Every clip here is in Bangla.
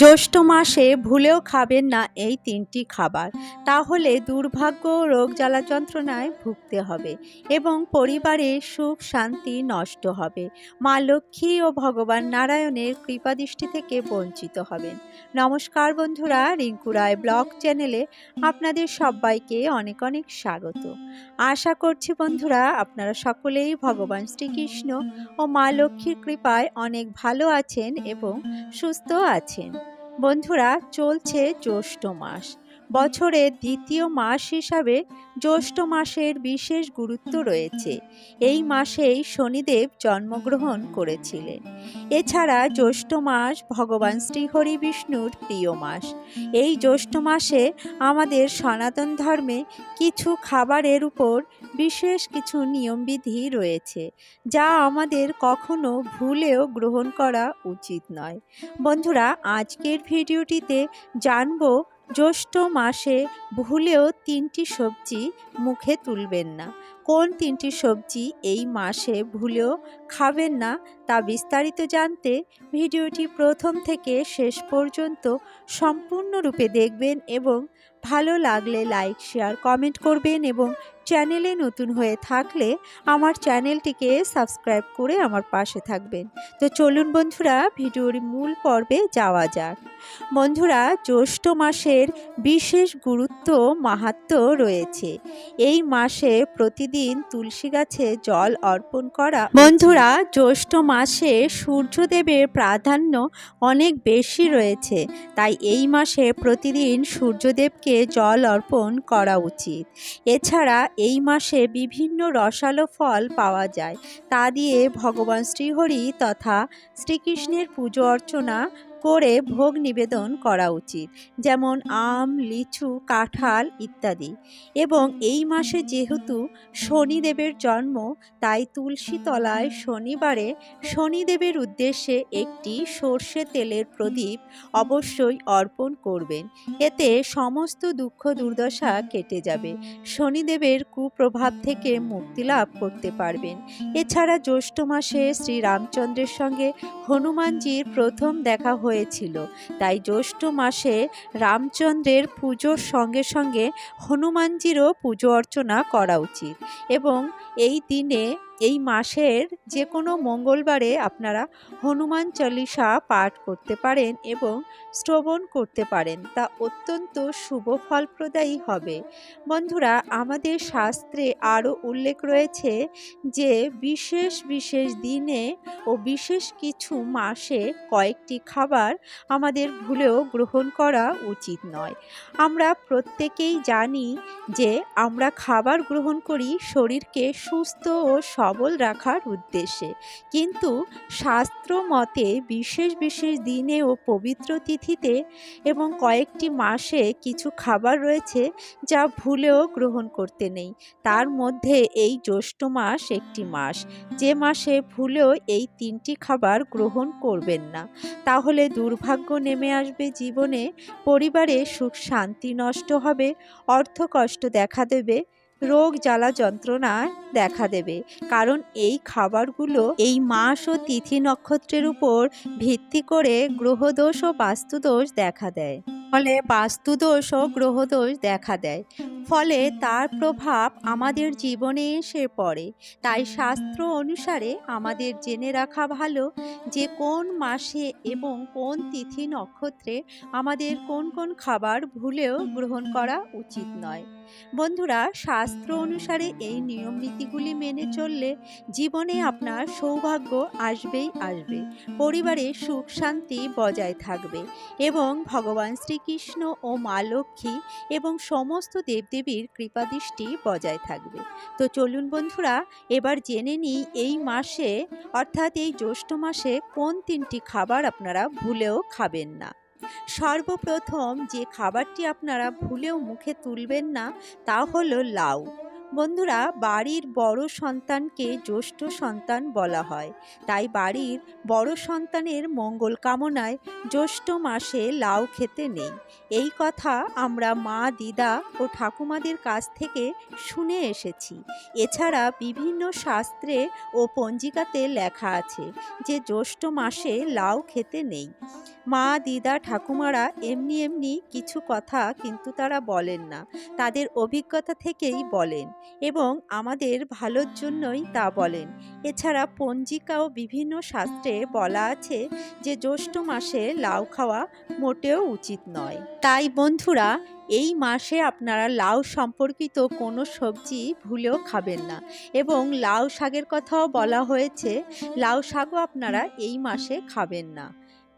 জ্যৈষ্ঠ মাসে ভুলেও খাবেন না এই তিনটি খাবার। তাহলে দুর্ভাগ্য রোগ জ্বালা যন্ত্রণায় ভুগতে হবে এবং পরিবারের সুখ, শান্তি নষ্ট হবে। মা লক্ষ্মী ও ভগবান নারায়ণের কৃপাদৃষ্টি থেকে বঞ্চিত হবেন। নমস্কার বন্ধুরা, রিঙ্কু রায় ব্লগ চ্যানেলে আপনাদের সবাইকে অনেক অনেক স্বাগত। আশা করছি বন্ধুরা, আপনারা সকলেই ভগবান শ্রীকৃষ্ণ ও মা লক্ষ্মীর কৃপায় অনেক ভালো আছেন এবং সুস্থ আছেন। বন্ধুরা চলছে জ্যৈষ্ঠ মাস। বছরের দ্বিতীয় মাস হিসাবে জ্যৈষ্ঠ মাসের বিশেষ গুরুত্ব রয়েছে। এই মাসেই শনিদেব জন্মগ্রহণ করেছিলেন। এছাড়া জ্যৈষ্ঠ মাস ভগবান শ্রীহরি বিষ্ণুর প্রিয় মাস। এই জ্যৈষ্ঠ মাসে আমাদের সনাতন ধর্মে কিছু খাবারের উপর বিশেষ কিছু নিয়মবিধি রয়েছে, যা আমাদের কখনো ভুলেও গ্রহণ করা উচিত নয়। বন্ধুরা, আজকের ভিডিওটিতে জানব জ্যৈষ্ঠ মাসে ভুলেও তিনটি সবজি মুখে তুলবেন না। কোন তিনটি সবজি এই মাসে ভুলেও খাবেন না তা বিস্তারিত জানতে ভিডিওটি প্রথম থেকে শেষ পর্যন্ত সম্পূর্ণরূপে দেখবেন এবং ভালো লাগলে লাইক, শেয়ার, কমেন্ট করবেন এবং চ্যানেলে নতুন হয়ে থাকলে আমার চ্যানেলটিকে সাবস্ক্রাইব করে আমার পাশে থাকবেন। তো চলুন বন্ধুরা, ভিডিওর মূল পর্বে যাওয়া যাক। বন্ধুরা, জ্যৈষ্ঠ মাসের বিশেষ গুরুত্ব, মাহাত্ম রয়েছে। এই মাসে প্রতিদিন তুলসী গাছে জল অর্পণ করা। বন্ধুরা, জ্যৈষ্ঠ মাসে সূর্যদেবের প্রাধান্য অনেক বেশি রয়েছে, তাই এই মাসে প্রতিদিন সূর্যদেবকে জল অর্পণ করা উচিত। এছাড়া এই মাসে বিভিন্ন রসালো ফল পাওয়া যায়, তা দিয়ে ভগবান শ্রীহরি তথা শ্রীকৃষ্ণের পুজো অর্চনা করে ভোগ নিবেদন করা উচিত, যেমন আম, লিচু, কাঁঠাল ইত্যাদি। এবং এই মাসে যেহেতু শনিদেবের জন্ম, তাই তুলসী তলায় শনিবারে শনিদেবের উদ্দেশ্যে একটি সর্ষে তেলের প্রদীপ অবশ্যই অর্পণ করবেন। এতে সমস্ত দুঃখ দুর্দশা কেটে যাবে। শনিদেবের কুপ্রভাব থেকে মুক্তি লাভ করতে পারবেন। এছাড়া জ্যৈষ্ঠ মাসে শ্রীরামচন্দ্রের সঙ্গে হনুমানজির প্রথম দেখা হয়েছিল। তাই জ্যৈষ্ঠ মাসে রামচন্দ্রের পুজোর সঙ্গে সঙ্গে হনুমানজিরও পুজো অর্চনা করা উচিত। এবং এই দিনে এই মাসের যে কোনো মঙ্গলবারে আপনারা হনুমান চল্লিশা পাঠ করতে পারেন এবং শ্রবণ করতে পারেন। তা অত্যন্ত শুভ ফলপ্রদায়ী হবে। বন্ধুরা, আমাদের শাস্ত্রে আরও উল্লেখ রয়েছে যে, বিশেষ বিশেষ দিনে ও বিশেষ কিছু মাসে কয়েকটি খাবার আমাদের ভুলেও গ্রহণ করা উচিত নয়। আমরা প্রত্যেকেই জানি যে, আমরা খাবার গ্রহণ করি শরীরকে সুস্থ ও সবল রাখার উদ্দেশ্যে। কিন্তু শাস্ত্র মতে বিশেষ বিশেষ দিনে ও পবিত্র তিথিতে এবং কয়েকটি মাসে কিছু খাবার রয়েছে যা ভুলেও গ্রহণ করতে নেই। তার মধ্যে এই জ্যৈষ্ঠ মাস একটি মাস। যে মাসে ভুলেও এই তিনটি খাবার গ্রহণ করবেন না। তাহলে দুর্ভাগ্য নেমে আসবে জীবনে, পরিবারে সুখ শান্তি নষ্ট হবে অর্থ কষ্ট দেখা দেবে রোগ জ্বালা যন্ত্রণা দেখা দেবে। কারণ এই খাবারগুলো এই মাস ও তিথি নক্ষত্রের উপর ভিত্তি করে গ্রহদোষ ও বাস্তুদোষ দেখা দেয়। ফলে বাস্তুদোষ ও গ্রহদোষ দেখা দেয়। ফলে তার প্রভাব আমাদের জীবনে এসে পড়ে। তাই শাস্ত্র অনুসারে আমাদের জেনে রাখা ভালো যে কোন মাসে এবং কোন তিথি নক্ষত্রে আমাদের কোন কোন খাবার ভুলেও গ্রহণ করা উচিত নয়। বন্ধুরা, শাস্ত্র অনুসারে এই নিয়ম নীতিগুলি মেনে চললে জীবনে আপনার সৌভাগ্য আসবেই আসবে। পরিবারে সুখ শান্তি বজায় থাকবে এবং ভগবান শ্রীকৃষ্ণ ও মা লক্ষ্মী এবং সমস্ত দেবদেবীর কৃপাদৃষ্টি বজায় থাকবে। তো চলুন বন্ধুরা, এবার জেনে নিই এই মাসে, অর্থাৎ এই জ্যৈষ্ঠ মাসে কোন তিনটি খাবার আপনারা ভুলেও খাবেন না। সর্বপ্রথম যে খাবারটি আপনারা ভুলেও মুখে তুলবেন না তা হলো লাউ। বন্ধুরা, বাড়ির বড় সন্তানকে জ্যৈষ্ঠ সন্তান বলা হয়। তাই বাড়ির বড় সন্তানের মঙ্গল কামনায় জ্যৈষ্ঠ মাসে লাউ খেতে নেই। এই কথা আমরা মা, দিদা ও ঠাকুমাদের কাছ থেকে শুনে এসেছি। এছাড়া বিভিন্ন শাস্ত্রে ও পঞ্জিকাতে লেখা আছে যে জ্যৈষ্ঠ মাসে লাউ খেতে নেই। মা, দিদা, ঠাকুমারা এমনি এমনি কিছু কথা কিন্তু তারা বলেন না। তাদের অভিজ্ঞতা থেকেই বলেন। এবং আমাদের ভালোর জন্যই তা বলেন। এছাড়া পঞ্জিকা ও বিভিন্ন শাস্ত্রে বলা আছে যে জ্যৈষ্ঠ মাসে লাউ খাওয়া মোটেও উচিত নয়। তাই বন্ধুরা, এই মাসে আপনারা লাউ সম্পর্কিত কোনো সবজি ভুলেও খাবেন না এবং লাউ শাকের কথাও বলা হয়েছে, লাউ শাকও আপনারা এই মাসে খাবেন না।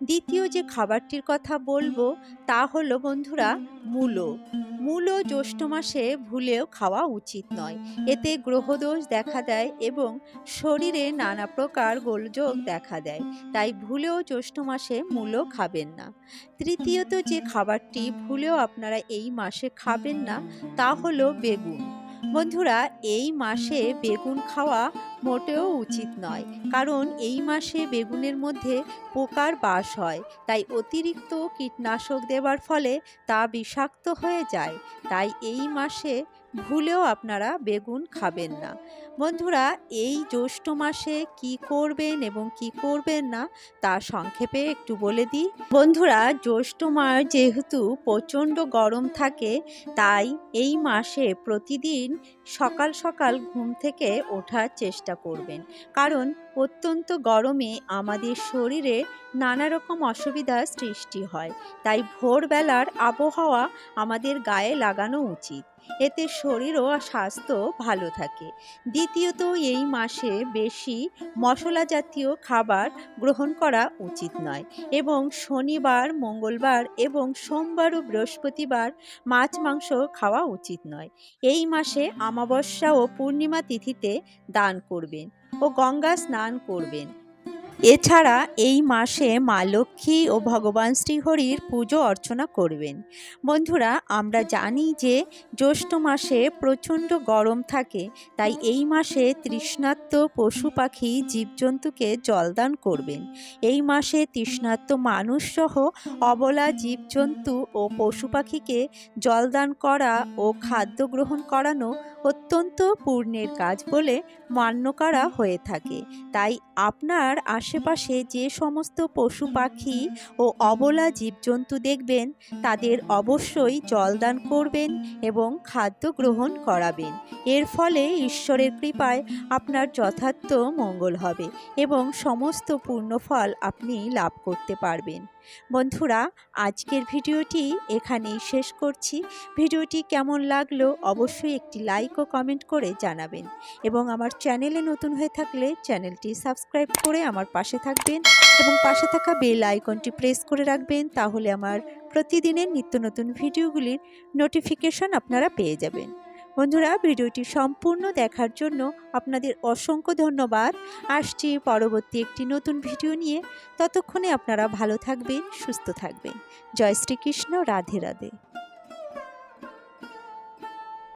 দ্বিতীয় যে খাবারটির কথা বলব, তা হলো বন্ধুরা, মূলো। মূলো জ্যৈষ্ঠ মাসে ভুলেও খাওয়া উচিত নয়। এতে গ্রহদোষ দেখা দেয় এবং শরীরে নানা প্রকার গোলযোগ দেখা দেয়। তাই ভুলেও জ্যৈষ্ঠ মাসে মূলো খাবেন না। তৃতীয়ত যে খাবারটি ভুলেও আপনারা এই মাসে খাবেন না, তা হলো বেগুন। বন্ধুরা, এই মাসে বেগুন খাওয়া মোটেও উচিত নয়, কারণ এই মাসে বেগুনের মধ্যে পোকার বাস হয়, তাই অতিরিক্ত কীটনাশক দেওয়ার ফলে তা বিষাক্ত হয়ে যায়, তাই এই মাসে ভুলেও আপনারা বেগুন খাবেন না। বন্ধুরা, এই জ্যৈষ্ঠ মাসে কি করবেন এবং কি করবেন না, তা সংক্ষেপে একটু বলে দিই। বন্ধুরা, জ্যৈষ্ঠ মাস যেহেতু প্রচণ্ড গরম থাকে, তাই এই মাসে প্রতিদিন সকাল সকাল ঘুম থেকে ওঠার চেষ্টা করবেন। কারণ, অত্যন্ত গরমে আমাদের শরীরে নানা রকম অসুবিধার সৃষ্টি হয়, তাই ভোরবেলার আবহাওয়া আমাদের গায়ে লাগানো উচিত। এতে শরীর ও স্বাস্থ্য ভালো থাকে। দ্বিতীয়ত, এই মাসে বেশি মশলা জাতীয় খাবার গ্রহণ করা উচিত নয় এবং শনিবার, মঙ্গলবার এবং সোমবার ও বৃহস্পতিবার মাছ, মাংস খাওয়া উচিত নয়। এই মাসে অমাবস্যা ও পূর্ণিমা তিথিতে দান করবেন ও গঙ্গা স্নান করবেন। এছাড়া এই মাসে মা লক্ষ্মী ও ভগবান শ্রীহরির পুজো অর্চনা করবেন। বন্ধুরা, আমরা জানি যে জ্যৈষ্ঠ মাসে প্রচণ্ড গরম থাকে, তাই এই মাসে তৃষ্ণার্ত পশু পাখি, জীবজন্তুকে জলদান করবেন। এই মাসে তৃষ্ণার্ত মানুষসহ অবলা জীবজন্তু ও পশু পাখিকে জলদান করা ও খাদ্য গ্রহণ করানো অত্যন্ত পূর্ণের কাজ বলে মান্য করা হয়ে থাকে। তাই আপনার আশেপাশে যে সমস্ত পশু পাখি ও অবলা জীবজন্তু দেখবেন, তাদের অবশ্যই জলদান করবেন এবং খাদ্য গ্রহণ করাবেন। এর ফলে ঈশ্বরের কৃপায় আপনার যথার্থ মঙ্গল হবে এবং সমস্ত পূর্ণফল আপনি লাভ করতে পারবেন। বন্ধুরা, আজকের ভিডিওটি এখানেই শেষ করছি। ভিডিওটি কেমন লাগল অবশ্যই একটি লাইক ও কমেন্ট করে জানাবেন এবং আমার চ্যানেলে নতুন হয়ে থাকলে চ্যানেলটি সাবস্ক্রাইব করে আমার পাশে থাকবেন এবং পাশে থাকা বেল আইকনটি প্রেস করে রাখবেন তাহলে আমার প্রতিদিনের নিত্য নতুন ভিডিওগুলির নোটিফিকেশন আপনারা পেয়ে যাবেন। বন্ধুরা, ভিডিওটি সম্পূর্ণ দেখার জন্য আপনাদের অসংখ্য ধন্যবাদ। আসছি পরবর্তী একটি নতুন ভিডিও নিয়ে। ততক্ষণে আপনারা ভালো থাকবেন, সুস্থ থাকবেন। জয় শ্রীকৃষ্ণ, রাধে রাধে।